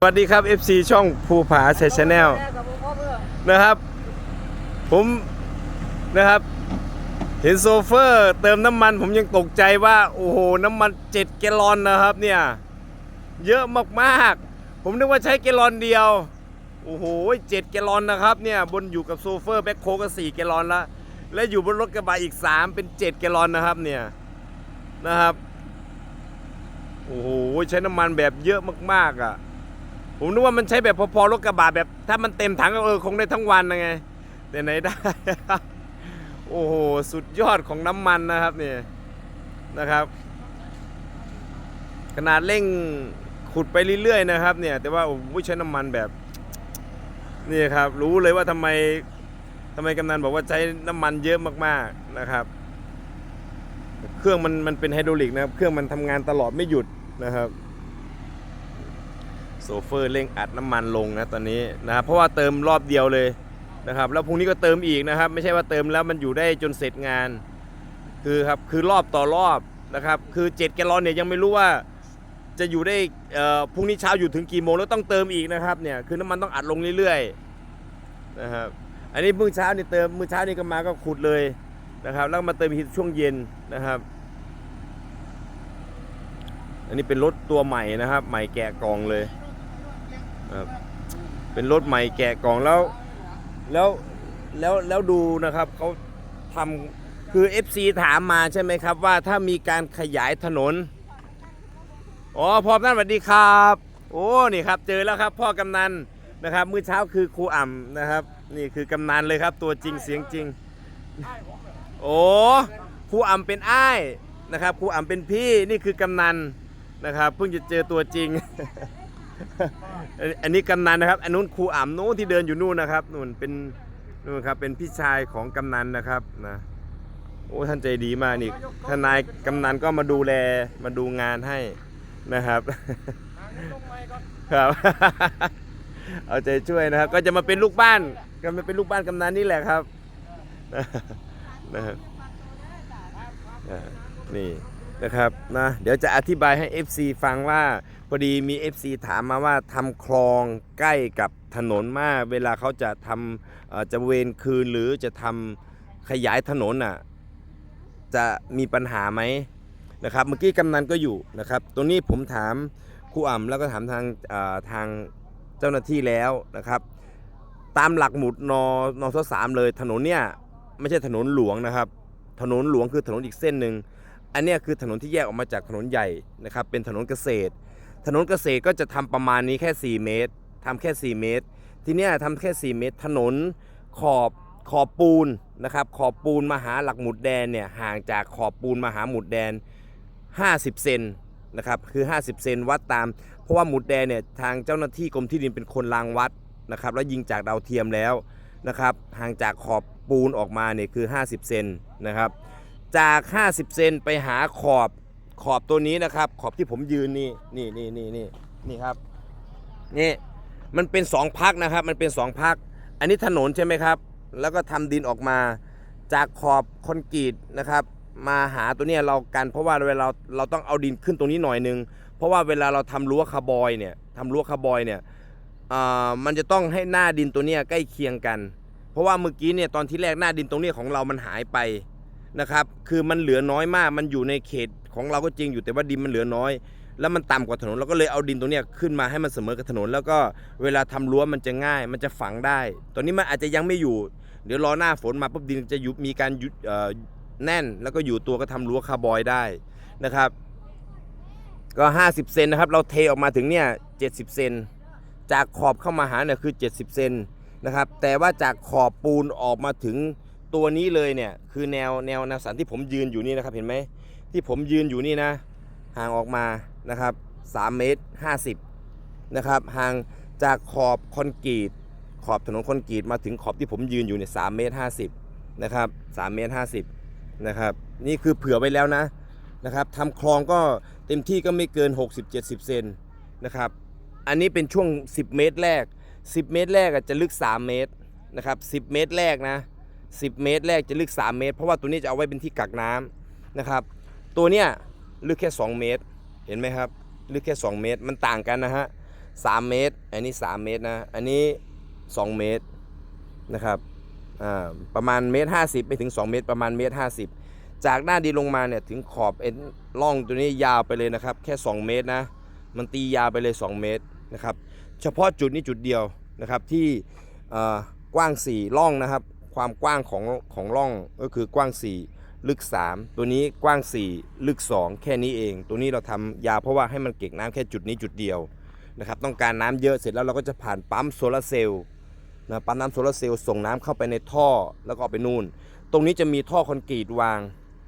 สวัสดีครับ FC ช่องภูผาเซชแนลนะครับ ผมนะครับ เห็นโซเฟอร์เติมน้ำมันผมยังตกใจว่า โอ้โห น้ำมัน 7 แกลลอนนะครับเนี่ย เยอะมากๆ ผมนึกว่าใช้แกลลอนเดียว โอ้โห7แกลลอนนะครับเนี่ย บนอยู่กับโซเฟอร์แบ็คโคก็4แกลลอนละและอยู่บนรถกระบะอีก 3 เป็น 7 แกลลอนนะครับเนี่ยนะครับโอ้โหใช้น้ำมันแบบเยอะมากๆอะ ผมนึกว่ามันใช้แบบพอๆรถกระบะแบบ ถ้ามันเต็มถังก็เออคงได้ทั้งวันนะไง แต่ไหนได้ โอ้โห สุดยอดของน้ำมันนะครับเนี่ยนะครับ ขนาดเร่งขุดไปเรื่อยๆนะครับ เนี่ย แต่ว่าโอ้โหใช้น้ำมันแบบนี่ครับ รู้เลยว่าทำไมทำไมกำนันบอกว่าใช้น้ำมันเยอะมากๆนะครับ เครื่องมันมันเป็นไฮดรอลิกนะครับ เครื่องมันทำงานตลอดไม่หยุดนะครับ โซเฟอร์เร่งอัดน้ำมันลงนะตอนนี้นะครับเพราะว่าเติมรอบเดียวเลยนะครับแล้วพรุ่งนี้ก็เติมอีกนะครับ ไม่ใช่ว่าเติมแล้วมันอยู่ได้จนเสร็จงาน คือครับคือรอบต่อรอบนะครับคือ7แกลลอนเนี่ยยังไม่รู้ว่าจะอยู่ได้เอ่อพรุ่งนี้เช้าอยู่ถึงกี่โมงแล้วต้องเติมอีกนะครับเนี่ยคือน้ำมันต้องอัดลงเรื่อยๆนะครับอันนี้มื้อเช้านี่เติมมื้อเช้านี่ก็มาก็ขุดเลยนะครับแล้วมาเติมอีกช่วงเย็นนะครับ อันนี้เป็นรถตัวใหม่นะครับ ใหม่แกะกล่องเลย ครับเป็นรถใหม่แกะกล่องแล้ว แล้วแล้วแล้วดูนะครับเขาทำคือ FC ถามมาใช่ไหมครับ ว่าถ้ามีการขยายถนนอ๋อพร้อมนั่นสวัสดีครับ โอ้นี่ครับ เจอแล้วครับ พ่อกำนันนะครับมื้อเช้าคือครูอ่ำนะครับ นี่คือกำนันเลยครับ ตัวจริงเสียงจริง โอ้ครูอ่ำเป็นอ้ายนะครับครูอ่ำเป็นพี่นี่คือกำนันนะครับ เพิ่งจะเจอตัวจริง อันนี้กำนันนะครับ อันนู้นครูอ่ำนู้นที่เดินอยู่นู่นนะครับนู่นเป็นนู่นครับเป็นพี่ชายของกำนันนะครับนะโอ้ท่านใจดีมากนี่ทนายกำนันก็มาดูแลมาดูงานให้นะครับครับ เอาใจช่วยนะครับ ก็จะมาเป็นลูกบ้านก็มาเป็นลูกบ้านกำนันนี่แหละครับนะครับนี่นะครับนะเดี๋ยวจะอธิบายให้ FC ฟังว่า พอดีมี FC ถามมาว่าทำคลองใกล้กับถนนมาก เวลาเขาจะทำจะเวนคืนหรือจะทำขยายถนนอะจะมีปัญหาไหมนะครับ เมื่อกี้กำนันก็อยู่นะครับ ตรงนี้ผมถามครูอ่ำแล้วก็ถามทางทางเจ้าหน้าที่แล้วนะครับ ตามหลักหมุดนนทสามเลยถนนเนี่ยไม่ใช่ถนนหลวงนะครับ ถนนหลวงคือถนนอีกเส้นหนึ่งอันเนี้ยคือถนนที่แยกออกมาจากถนนใหญ่นะครับ เป็นถนนเกษตร ถนนเกษตรก็จะทำประมาณนี้แค่ 4 เมตรทำแค่ 4 เมตร ทีเนี้ยทำแค่ 4 เมตร ถนนขอบขอบปูนนะครับขอบปูนมาหาหลักหมุดแดนเนี่ยห่างจากขอบปูนมาหาหมุดแดน 50 เซนนะครับคือ 50 เซนวัดตาม เพราะว่าหมุดแดนเนี่ยทางเจ้าหน้าที่กรมที่ดินเป็นคนรางวัดนะครับแล้วยิงจากดาวเทียมแล้วนะครับห่างจากขอบปูนออกมาเนี่ยคือ 50 เซนนะครับจาก 50 เซนไปหาขอบ ขอบตัวนี้นะครับ ขอบที่ผมยืนนี่นี่นี่นี่นี่นี่ครับนี่มันเป็น2พักนะครับ มันเป็น2พัก อันนี้ถนนใช่ไหมครับ แล้วก็ทำดินออกมาจากขอบคอนกรีตนะครับ มาหาตัวเนี้ยเรากัน เพราะว่าเวลาเราเราต้องเอาดินขึ้นตรงนี้หน่อยนึง เพราะว่าเวลาเราทำรั้วคาร์บอยเนี่ยทำรั้วคาร์บอยเนี่ยอ่ามันจะต้องให้หน้าดินตัวเนี้ยใกล้เคียงกัน เพราะว่าเมื่อกี้เนี่ยตอนที่แรกหน้าดินตรงนี้ของเรามันหายไป นะครับ คือมันเหลือน้อยมาก มันอยู่ในเขตของเราก็จริงอยู่แต่ว่าดินมันเหลือน้อย แล้วมันต่ำกว่าถนนเราก็เลยเอาดินตรงนี้ขึ้นมาให้มันเสมอกับถนน แล้วก็เวลาทำรั้วมันจะง่าย มันจะฝังได้ ตอนนี้มันอาจจะยังไม่อยู่ เดี๋ยวรอหน้าฝนมาปุ๊บดินจะยุบมีการยุบแน่น แล้วก็อยู่ตัวก็ทำรั้วคาร์บอยได้นะครับ ก็ 50 เซนนะครับ เราเทออกมาถึงเนี่ย70 เซนจากขอบเข้ามาหาเนี่ยคือ 70 เซนนะครับ แต่ว่าจากขอบปูนออกมาถึง ตัวนี้เลยเนี่ยคือแนวแนวแนวสันที่ผมยืนอยู่นี่นะครับเห็นไหมที่ผมยืนอยู่นี่นะห่างออกมานะครับ3เมตร50นะครับห่างจากขอบคอนกรีต ขอบถนนคอนกรีตมาถึงขอบที่ผมยืนอยู่เนี่ยสเมตรห้าสิบนะครับสเมตรห้าสิบนะครับนี่คือเผื่อไว้แล้วนะนะครับทำคลองก็เต็มที่ก็ไม่เกิน 60-70 เซนนะครับอันนี้เป็นช่วง 10 เมตรแรก 10 เมตรแรกอะจะลึก 3 เมตรนะครับ 10 เมตรแรกนะ 10 เมตร แรกจะลึก 3 เมตร เพราะว่าตัวนี้จะเอาไว้เป็นที่กักน้ำนะครับ ตัวเนี้ยลึกแค่ 2 เมตร เห็นไหมครับ ลึกแค่ 2 เมตร มันต่างกันนะฮะ3เมตร อันนี้ 3 เมตรนะ อันนี้ 2 เมตรนะครับอ่าประมาณเมตรห้าสิบไปถึง 2 เมตรประมาณเมตรห้าสิบจากหน้าดินลงมาเนี่ยถึงขอบเอ็นร่องตัวนี้ยาวไปเลยนะครับ แค่ 2 เมตรนะ มันตียาวไปเลย 2 เมตรนะครับ เฉพาะจุดนี้จุดเดียวนะครับที่อ่อกว้าง4ร่องนะครับ ความกว้างของของร่องก็คือกว้าง 4 ลึก 3 ตัวนี้กว้าง 4 ลึก 2 แค่นี้เอง ตัวนี้เราทำยาวเพราะว่าให้มันเก็บน้ำแค่จุดนี้จุดเดียวนะครับต้องการน้ำเยอะเสร็จแล้วเราก็จะผ่านปั๊มโซลาร์เซลล์นะปั๊มน้ำโซลาร์เซลล์ส่งน้ำเข้าไปในท่อแล้วก็เอาไปนู่น ตรงนี้จะมีท่อคอนกรีตวาง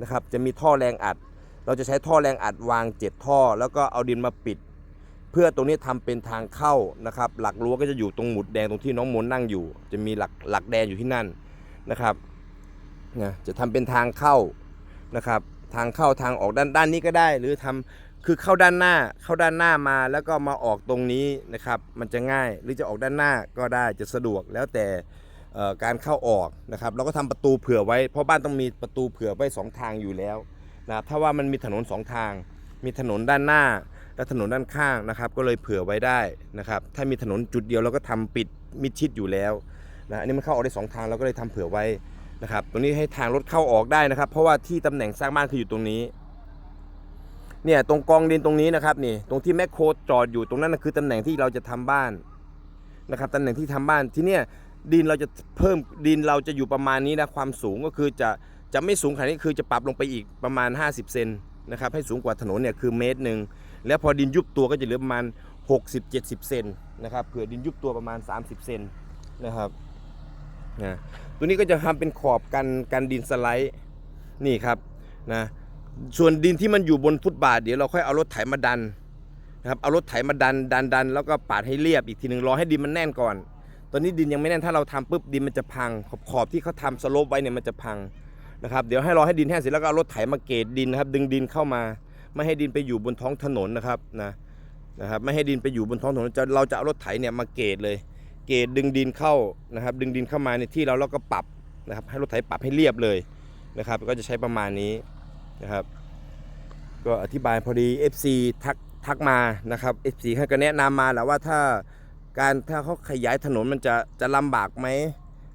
นะครับจะมีท่อแรงอัด เราจะใช้ท่อแรงอัดวาง 7 ท่อ แล้วก็เอาดินมาปิด เพื่อตรงนี้ทำเป็นทางเข้านะครับ หลักรั้วก็จะอยู่ตรงหมุดแดงตรงที่น้องมนนั่งอยู่ จะมีหลักหลักแดงอยู่ที่นั่น นะครับนะจะทำเป็นทางเข้านะครับ ทางเข้าทางออกด้านด้านนี้ก็ได้ หรือทำคือเข้าด้านหน้าเข้าด้านหน้ามาแล้วก็มาออกตรงนี้นะครับ มันจะง่ายหรือจะออกด้านหน้าก็ได้จะสะดวกแล้วแต่การเข้าออกนะครับเราก็ทำประตูเผื่อไว้ เพราะบ้านต้องมีประตูเผื่อไว้สองทางอยู่แล้วนะถ้าว่ามันมีถนนสองทาง มีถนนด้านหน้า และถนนด้านข้างนะครับ ก็เลยเผื่อไว้ได้นะครับ ถ้ามีถนนจุดเดียวเราก็ทำปิดมิดชิดอยู่แล้ว นะอันนี้มันเข้าออกได้สองทางเราก็เลยทำเผื่อไว้นะครับตรงนี้ให้ทางรถเข้าออกได้นะครับ เพราะว่าที่ตำแหน่งสร้างบ้านคืออยู่ตรงนี้เนี่ยตรงกองดินตรงนี้นะครับนี่ตรงที่แมคโครจอดอยู่ตรงนั้นนะคือตำแหน่งที่เราจะทำบ้านนะครับตำแหน่งที่ทำบ้านที่เนี่ยดินเราจะเพิ่มดินเราจะอยู่ประมาณนี้นะความสูงก็คือจะจะไม่สูงขนาดนี้คือจะปรับลงไปอีกประมาณ 50 เซนนะครับให้สูงกว่าถนนเนี่ยคือเมตรหนึ่งแล้วพอดินยุบตัวก็จะเหลือประมาณ 60-70 เซนนะครับเผื่อดินยุบตัวประมาณ 30 เซนนะครับ นะตัวนี้ก็จะทำเป็นขอบกันกันดินสไลด์นี่ครับนะส่วนดินที่มันอยู่บนฟุตบาทเดี๋ยวเราค่อยเอารถไถมาดันนะครับเอารถไถมาดันดันดันแล้วก็ปาดให้เรียบอีกทีหนึ่งรอให้ดินมันแน่นก่อน ตอนนี้ดินยังไม่แน่นถ้าเราทำปุ๊บดินมันจะพัง ขอบขอบที่เขาทำสโลปไว้เนี่ยมันจะพังนะครับเดี๋ยวให้รอให้ดินแห้งเสร็จแล้วก็เอารถไถมาเกรดดินนะครับ ดึงดินเข้ามา ไม่ให้ดินไปอยู่บนท้องถนนนะครับนะนะครับไม่ให้ดินไปอยู่บนท้องถนนเราจะเอารถไถเนี่ยมาเกรดเลย เกรดดึงดินเข้านะครับ ดึงดินเข้ามาในที่เราแล้วก็ปรับนะครับ ให้รถไถปรับให้เรียบเลยนะครับ ก็จะใช้ประมาณนี้นะครับ ก็อธิบายพอดี FC ทักทักมานะครับ FC ให้ก็แนะนำมาแหละว่าถ้าการถ้าเขาขยายถนนมันจะจะลำบากไหม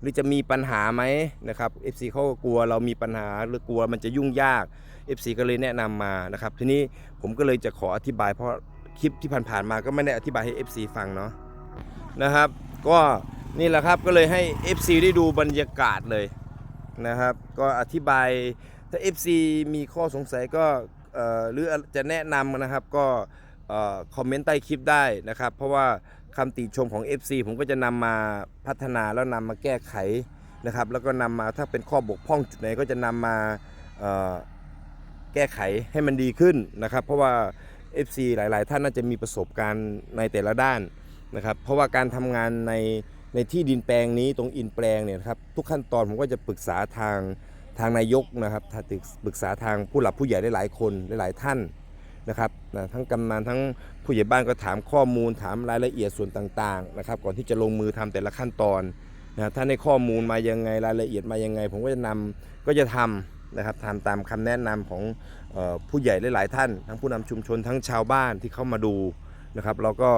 หรือจะมีปัญหาไหมนะครับ FC เขาก็กลัวเรามีปัญหาหรือกลัวมันจะยุ่งยาก FC ก็เลยแนะนำมานะครับ ทีนี้ผมก็เลยจะขออธิบายเพราะคลิปที่ผ่านๆมาก็ไม่ได้อธิบายให้ FC ฟังเนาะนะครับ ก็นี่แหละครับก็เลยให้ FC ได้ดูบรรยากาศเลยนะครับ ก็อธิบายถ้า FC มีข้อสงสัยก็หรือจะแนะนำนะครับก็คอมเมนต์ใต้คลิปได้นะครับ เพราะว่าคำติชมของ FC ผมก็จะนำมาพัฒนาแล้วนำมาแก้ไขนะครับ แล้วก็นำมาถ้าเป็นข้อบกพร่องจุดไหนก็จะนำมาแก้ไขให้มันดีขึ้นนะครับ เพราะว่า FC หลาย ๆ ท่านน่าจะมีประสบการณ์ในแต่ละด้าน นะครับเพราะว่าการทำงานในในที่ดินแปลงนี้ตรงอินแปลงเนี่ยครับทุกขั้นตอนผมก็จะปรึกษาทางทางนายกนะครับถ้าปรึกษาทางผู้หลักผู้ใหญ่หลายๆคนหลายๆท่านนะครับนะทั้งกำนันทั้งผู้ใหญ่บ้านก็ถามข้อมูลถามรายละเอียดส่วนต่างๆนะครับก่อนที่จะลงมือทำแต่ละขั้นตอนนะถ้าในข้อมูลมายังไงรายละเอียดมายังไง ผมก็จะนำก็จะทำนะครับทำตามคำแนะนำของออผู้ใหญ่หลาย ๆ ท่าน ทั้งผู้นำชุมชนทั้งชาวบ้านที่เข้ามาดูนะครับเราก็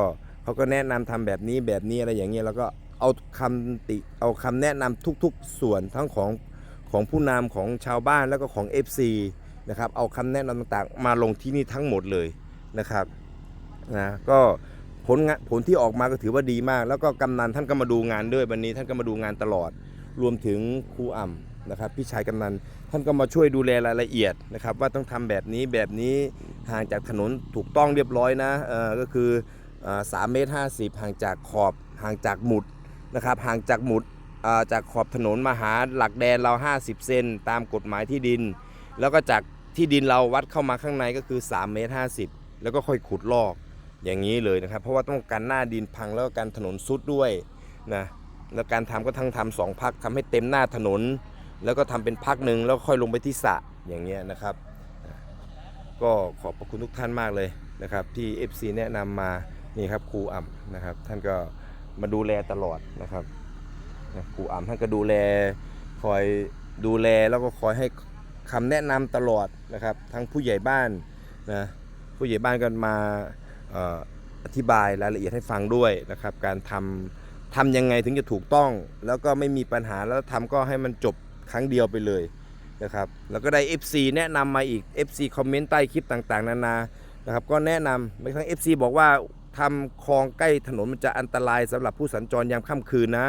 เขาก็แนะนำทำแบบนี้แบบนี้อะไรอย่างเงี้ยแล้วก็เอาคำติเอาคำแนะนำทุกๆ ส่วนทั้งของของผู้นำของชาวบ้านแล้วก็ของ FC นะครับเอาคำแนะนำต่างๆ มาลงที่นี่ทั้งหมดเลยนะครับนะก็ผลงานผลที่ออกมาก็ถือว่าดีมาก แล้วก็กำนันท่านก็มาดูงานด้วยวันนี้ท่านก็มาดูงานตลอด รวมถึงครูอ่ำนะครับพี่ชายกำนันท่านก็มาช่วยดูแลรายละเอียดนะครับว่าต้องทำแบบนี้แบบนี้ห่างจากถนนถูกต้องเรียบร้อยนะเออก็คือ สามเมตรห้าสิบห่างจากขอบห่างจากหมุดนะครับห่างจากหมุดจากขอบถนนมาหาหลักแดนเรา 50 เซนตามกฎหมายที่ดิน แล้วก็จากที่ดินเราวัดเข้ามาข้างในก็คือ3เมตร50 แล้วก็ค่อยขุดลอกอย่างนี้เลยนะครับ เพราะว่าต้องการหน้าดินพังแล้วก็การถนนซุดด้วยนะแล้วการทำก็ทั้งทำสองพักทำให้เต็มหน้าถนน แล้วก็ทำเป็นพักหนึ่งแล้วค่อยลงไปที่สระอย่างเงี้ยนะครับ ก็ขอบพระคุณทุกท่านมากเลยนะครับ ที่ FC แนะนำมา นี่ครับครูอ่ำนะครับ ท่านก็มาดูแลตลอดนะครับครูอ่ำท่านก็ดูแลคอยดูแลแล้วก็คอยให้คำแนะนำตลอดนะครับ ทั้งผู้ใหญ่บ้านนะผู้ใหญ่บ้านกันมาอธิบายรายละเอียดให้ฟังด้วยนะครับ การทำทำยังไงถึงจะถูกต้อง แล้วก็ไม่มีปัญหาแล้วทำก็ให้มันจบครั้งเดียวไปเลยนะครับแล้วก็ได้ FC แนะนำมาอีก FC คอมเมนต์ใต้คลิปต่างๆ นานานะครับก็แนะนำไม่ทั้ง FC บอกว่า ทำคลองใกล้ถนนมันจะอันตรายสำหรับผู้สัญจรยามค่ำคืนนะ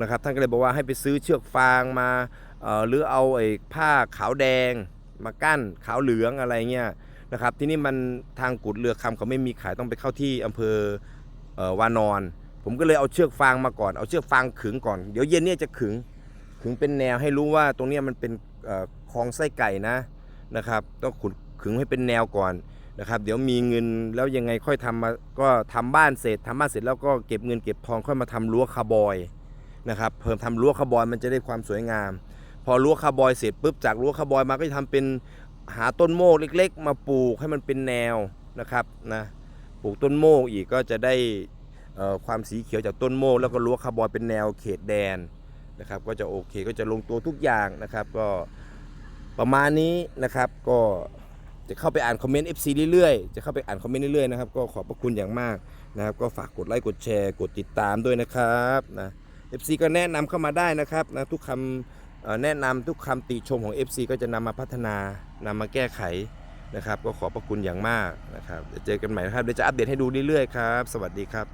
นะครับท่านก็เลยบอกว่าให้ไปซื้อเชือกฟางมาหรือเอาไอ้ผ้าขาวแดง มากั้นขาวเหลืองอะไรเงี้ยนะครับที่นี่มันทางกุดเรือคำเขาไม่มีขายต้องไปเข้าที่อำเภอเออวานอน ผมก็เลยเอาเชือกฟางมาก่อนเอาเชือกฟางขึงก่อนเดี๋ยวเย็นเนี่ยจะขึงขึงเป็นแนวให้รู้ว่าตรงนี้มันเป็นคลองไส้ไก่นะนะครับ ต้องขุดขึงให้เป็นแนวก่อน นะครับเดี๋ยวมีเงินแล้วยังไงค่อยทำมาก็ทำบ้านเสร็จทำบ้านเสร็จแล้วก็เก็บเงินเก็บทองค่อยมาทำรั้วคาร์บอยนะครับเพิ่มทำรั้วคาร์บอยมันจะได้ความสวยงาม พอรั้วคาร์บอยเสร็จปุ๊บจากรั้วคาร์บอยมาก็จะทำเป็นหาต้นโมกเล็ก ๆ มาปลูกให้มันเป็นแนวนะครับนะปลูกต้นโมกอีกก็จะได้ความสีเขียวจากต้นโมกแล้วก็รั้วคาร์บอยเป็นแนวเขตแดนนะครับก็จะโอเคก็จะลงตัวทุกอย่างนะครับก็ประมาณนี้นะครับก็ จะเข้าไปอ่านคอมเมนต์ FC เรื่อยๆ จะเข้าไปอ่านคอมเมนต์เรื่อยๆนะครับก็ขอบพระคุณอย่างมากนะครับ ก็ฝากกดไลค์กดแชร์กดติดตามด้วยนะครับนะ FC ก็แนะนำเข้ามาได้นะครับนะทุกคำแนะนำทุกคำติชมของ FC ก็จะนำมาพัฒนานำมาแก้ไขนะครับ ก็ขอบพระคุณอย่างมากนะครับเจอกันใหม่นะครับเดี๋ยวจะอัปเดตให้ดูเรื่อยๆครับ สวัสดีครับ